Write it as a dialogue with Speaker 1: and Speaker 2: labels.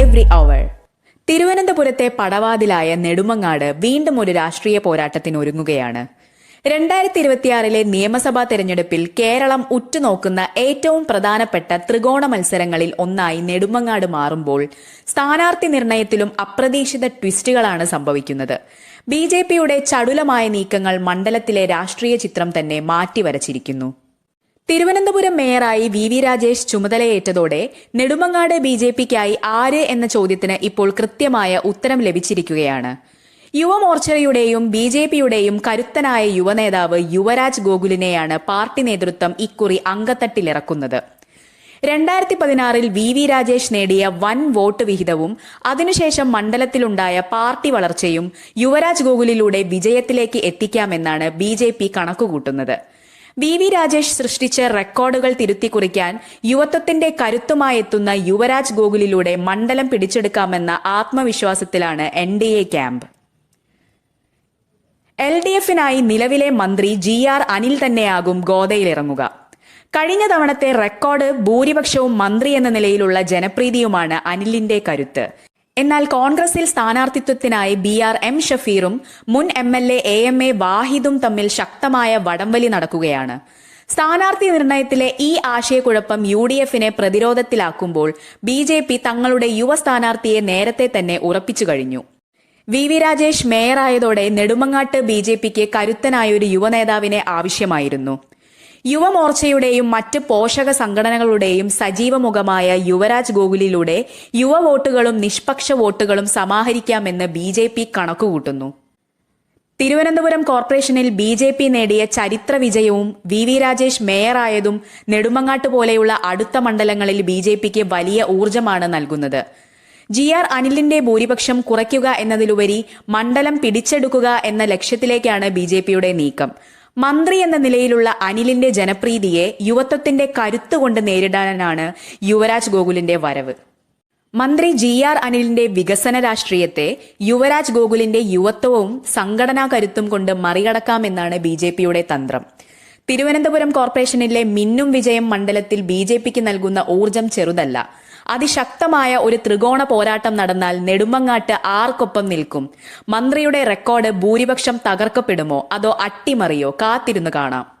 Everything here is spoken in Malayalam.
Speaker 1: every hour. തിരുവനന്തപുരത്തെ പടവാതിലായ നെടുമങ്ങാട് വീണ്ടും ഒരു രാഷ്ട്രീയ പോരാട്ടത്തിന് ഒരുങ്ങുകയാണ്. രണ്ടായിരത്തി ഇരുപത്തിയാറിലെ നിയമസഭാ തെരഞ്ഞെടുപ്പിൽ കേരളം ഉറ്റുനോക്കുന്ന ഏറ്റവും പ്രധാനപ്പെട്ട ത്രികോണ മത്സരങ്ങളിൽ ഒന്നായി നെടുമങ്ങാട് മാറുമ്പോൾ സ്ഥാനാർത്ഥി നിർണയത്തിലും അപ്രതീക്ഷിത ട്വിസ്റ്റുകളാണ് സംഭവിക്കുന്നത്. ബി ചടുലമായ നീക്കങ്ങൾ മണ്ഡലത്തിലെ രാഷ്ട്രീയ ചിത്രം തന്നെ മാറ്റിവരച്ചിരിക്കുന്നു. തിരുവനന്തപുരം മേയറായി വി വി രാജേഷ് ചുമതലയേറ്റതോടെ നെടുമങ്ങാട് ബി ജെ പിക്കായി ആര് എന്ന ചോദ്യത്തിന് ഇപ്പോൾ കൃത്യമായ ഉത്തരം ലഭിച്ചിരിക്കുകയാണ്. യുവമോർച്ചയുടെയും ബി ജെ പിയുടെയും കരുത്തനായ യുവനേതാവ് യുവരാജ് ഗോകുലിനെയാണ് പാർട്ടി നേതൃത്വം ഇക്കുറി അങ്കത്തട്ടിലിറക്കുന്നത് രണ്ടായിരത്തി പതിനാറിൽ വി വി രാജേഷ് നേടിയ വൻ വോട്ട് വിഹിതവും അതിനുശേഷം മണ്ഡലത്തിലുണ്ടായ പാർട്ടി വളർച്ചയും യുവരാജ് ഗോകുലിലൂടെ വിജയത്തിലേക്ക് എത്തിക്കാമെന്നാണ് ബി ജെ പി കണക്കുകൂട്ടുന്നത്. വി വി രാജേഷ് സൃഷ്ടിച്ച റെക്കോർഡുകൾ തിരുത്തി കുറിക്കാൻ യുവത്വത്തിന്റെ കരുത്തുമായി എത്തുന്ന യുവരാജ് ഗോകുലിലൂടെ മണ്ഡലം പിടിച്ചെടുക്കാമെന്ന ആത്മവിശ്വാസത്തിലാണ് N D A camp. L D എഫിനായി നിലവിലെ മന്ത്രി ജി ആർ അനിൽ തന്നെയാകും ഗോദയിലിറങ്ങുക. കഴിഞ്ഞ തവണത്തെ റെക്കോർഡ് ഭൂരിപക്ഷവും മന്ത്രി എന്ന നിലയിലുള്ള ജനപ്രീതിയുമാണ് അനിലിന്റെ കരുത്ത്. എന്നാൽ കോൺഗ്രസിൽ സ്ഥാനാർത്ഥിത്വത്തിനായി ബി ആർ എം ഷഫീറും മുൻ M L A A M A വാഹിദും തമ്മിൽ ശക്തമായ വടംവലി നടക്കുകയാണ്. സ്ഥാനാർത്ഥി നിർണയത്തിലെ ഈ ആശയക്കുഴപ്പം യു ഡി എഫിനെ പ്രതിരോധത്തിലാക്കുമ്പോൾ ബി ജെ പി തങ്ങളുടെ യുവ സ്ഥാനാർത്ഥിയെ നേരത്തെ തന്നെ ഉറപ്പിച്ചു കഴിഞ്ഞു. വി വി രാജേഷ് മേയറായതോടെ നെടുമങ്ങാട്ട് ബി ജെ പിക്ക് കരുത്തനായ ഒരു യുവനേതാവിനെ ആവശ്യമായിരുന്നു. യുവമോർച്ചയുടെയും മറ്റ് പോഷക സംഘടനകളുടെയും സജീവമുഖമായ യുവരാജ് ഗോകുലിലൂടെ യുവ വോട്ടുകളും നിഷ്പക്ഷ വോട്ടുകളും സമാഹരിക്കാമെന്ന് ബി ജെ പി കണക്കുകൂട്ടുന്നു. തിരുവനന്തപുരം കോർപ്പറേഷനിൽ ബി ജെ പി നേടിയ ചരിത്ര വിജയവും വി വി രാജേഷ് മേയറായതും നെടുമങ്ങാട്ട് പോലെയുള്ള അടുത്ത മണ്ഡലങ്ങളിൽ ബി ജെ പിക്ക് വലിയ ഊർജമാണ് നൽകുന്നത്. ജി ആർ അനിലിന്റെ ഭൂരിപക്ഷം കുറയ്ക്കുക എന്നതിലുപരി മണ്ഡലം പിടിച്ചെടുക്കുക എന്ന ലക്ഷ്യത്തിലേക്കാണ് ബി നീക്കം. മന്ത്രി എന്ന നിലയിലുള്ള അനിലിന്റെ ജനപ്രീതിയെ യുവത്വത്തിന്റെ കരുത്തുകൊണ്ട് നേരിടാനാണ് യുവരാജ് ഗോകുലിന്റെ വരവ്. മന്ത്രി ജി ആർ അനിലിന്റെ വികസന രാഷ്ട്രീയത്തെ യുവരാജ് ഗോകുലിന്റെ യുവത്വവും സംഘടനാ കരുത്തും കൊണ്ട് മറികടക്കാമെന്നാണ് ബി ജെ പിയുടെ തന്ത്രം. തിരുവനന്തപുരം കോർപ്പറേഷനിലെ മിന്നും വിജയം മണ്ഡലത്തിൽ ബി ജെ പിക്ക് നൽകുന്ന ഊർജം ചെറുതല്ല. അതിശക്തമായ ഒരു ത്രികോണ പോരാട്ടം നടന്നാൽ നെടുമങ്ങാട്ട് ആർക്കൊപ്പം നിൽക്കും? മന്ത്രിയുടെ റെക്കോർഡ് ഭൂരിപക്ഷം തകർക്കപ്പെടുമോ? അതോ അട്ടിമറിയോ? കാത്തിരുന്നു കാണാം.